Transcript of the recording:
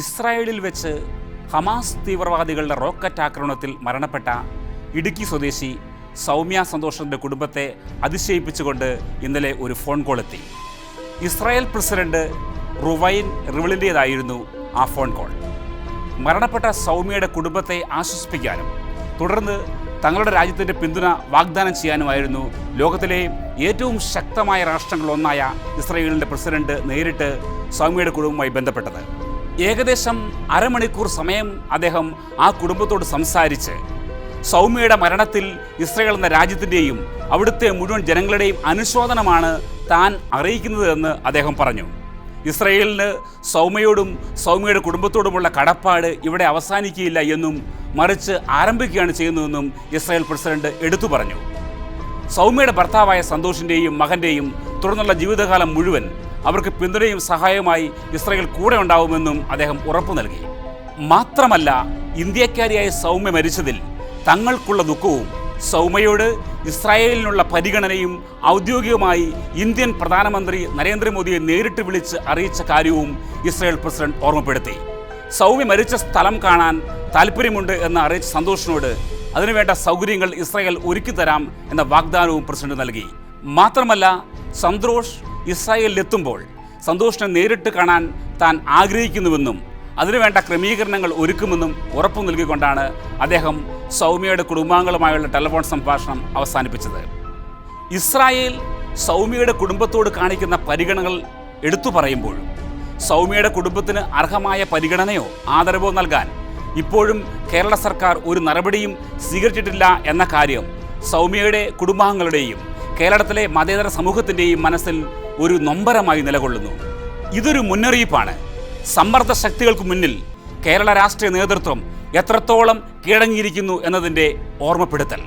ഇസ്രായേലിൽ വെച്ച് ഹമാസ് തീവ്രവാദികളുടെ റോക്കറ്റ് ആക്രമണത്തിൽ മരണപ്പെട്ട ഇടുക്കി സ്വദേശി സൗമ്യ സന്തോഷിന്റെ കുടുംബത്തെ അതിശയിപ്പിച്ചുകൊണ്ട് ഇന്നലെ ഒരു ഫോൺ കോൾ എത്തി. ഇസ്രായേൽ പ്രസിഡന്റ് റുവൈൻ റിവിളിന്റേതായിരുന്നു ആ ഫോൺ കോൾ. മരണപ്പെട്ട സൗമ്യയുടെ കുടുംബത്തെ ആശ്വസിപ്പിക്കാനും തുടർന്ന് തങ്ങളുടെ രാജ്യത്തിന്റെ പിന്തുണ വാഗ്ദാനം ചെയ്യാനുമായിരുന്നു ലോകത്തിലെ ഏറ്റവും ശക്തമായ രാഷ്ട്രങ്ങളിലൊന്നായ ഇസ്രായേലിന്റെ പ്രസിഡന്റ് നേരിട്ട് സൗമ്യയുടെ കുടുംബവുമായി ബന്ധപ്പെട്ടത്. ഏകദേശം അരമണിക്കൂർ സമയം അദ്ദേഹം ആ കുടുംബത്തോട് സംസാരിച്ച് സൗമ്യയുടെ മരണത്തിൽ ഇസ്രയേൽ എന്ന രാജ്യത്തിന്റെയും അവിടുത്തെ മുഴുവൻ ജനങ്ങളുടെയും അനുശോചനമാണ് താൻ അറിയിക്കുന്നതെന്ന് അദ്ദേഹം പറഞ്ഞു. ഇസ്രയേലിന് സൗമ്യയോടും സൗമ്യയുടെ കുടുംബത്തോടുമുള്ള കടപ്പാട് ഇവിടെ അവസാനിക്കുകയില്ല എന്നും മറിച്ച് ആരംഭിക്കുകയാണ് ചെയ്യുന്നതെന്നും ഇസ്രായേൽ പ്രസിഡന്റ് എടുത്തു പറഞ്ഞു. സൗമ്യയുടെ ഭർത്താവായ സന്തോഷിന്റെയും മകന്റെയും തുടർന്നുള്ള ജീവിതകാലം മുഴുവൻ അവർക്ക് പിന്തുണയും സഹായവുമായി ഇസ്രയേൽ കൂടെ ഉണ്ടാവുമെന്നും അദ്ദേഹം ഉറപ്പു നൽകി. മാത്രമല്ല ഇന്ത്യക്കാരിയായ സൗമ്യ മരിച്ചതിൽ തങ്ങൾക്കുള്ള ദുഃഖവും സൗമ്യയോട് ഇസ്രായേലിനുള്ള പരിഗണനയും ഔദ്യോഗികമായി ഇന്ത്യൻ പ്രധാനമന്ത്രി നരേന്ദ്രമോദിയെ നേരിട്ട് വിളിച്ച് അറിയിച്ച കാര്യവും ഇസ്രായേൽ പ്രസിഡന്റ് ഓർമ്മപ്പെടുത്തി. സൗമ്യ മരിച്ച സ്ഥലം കാണാൻ താല്പര്യമുണ്ട് എന്ന് അറിയിച്ച സന്തോഷിനോട് അതിനുവേണ്ട സൗകര്യങ്ങൾ ഇസ്രായേൽ ഒരുക്കി തരാം എന്ന വാഗ്ദാനവും പ്രസിഡന്റ് നൽകി. മാത്രമല്ല സന്തോഷ് ഇസ്രായേലിലെത്തുമ്പോൾ സന്തോഷിനെ നേരിട്ട് കാണാൻ താൻ ആഗ്രഹിക്കുന്നുവെന്നും അതിനുവേണ്ട ക്രമീകരണങ്ങൾ ഒരുക്കുമെന്നും ഉറപ്പു നൽകിക്കൊണ്ടാണ് അദ്ദേഹം സൗമ്യയുടെ കുടുംബാംഗങ്ങളുമായുള്ള ടെലിഫോൺ സംഭാഷണം അവസാനിപ്പിച്ചത്. ഇസ്രായേൽ സൗമ്യയുടെ കുടുംബത്തോട് കാണിക്കുന്ന പരിഗണനകൾ എടുത്തു പറയുമ്പോൾ സൗമ്യയുടെ കുടുംബത്തിന് അർഹമായ പരിഗണനയോ ആദരവോ നൽകാൻ ഇപ്പോഴും കേരള സർക്കാർ ഒരു നടപടിയും സ്വീകരിച്ചിട്ടില്ല എന്ന കാര്യം സൗമ്യയുടെ കുടുംബാംഗങ്ങളുടെയും കേരളത്തിലെ മതേതര സമൂഹത്തിന്റെയും മനസ്സിൽ ഒരു നൊമ്പരമായി നിലകൊള്ളുന്നു. ഇതൊരു മുന്നറിയിപ്പാണ്. സമ്മർദ്ദ ശക്തികൾക്ക് മുന്നിൽ കേരള രാഷ്ട്രീയ നേതൃത്വം എത്രത്തോളം കീഴടങ്ങിയിരിക്കുന്നു എന്നതിന്റെ ഓർമ്മപ്പെടുത്തൽ.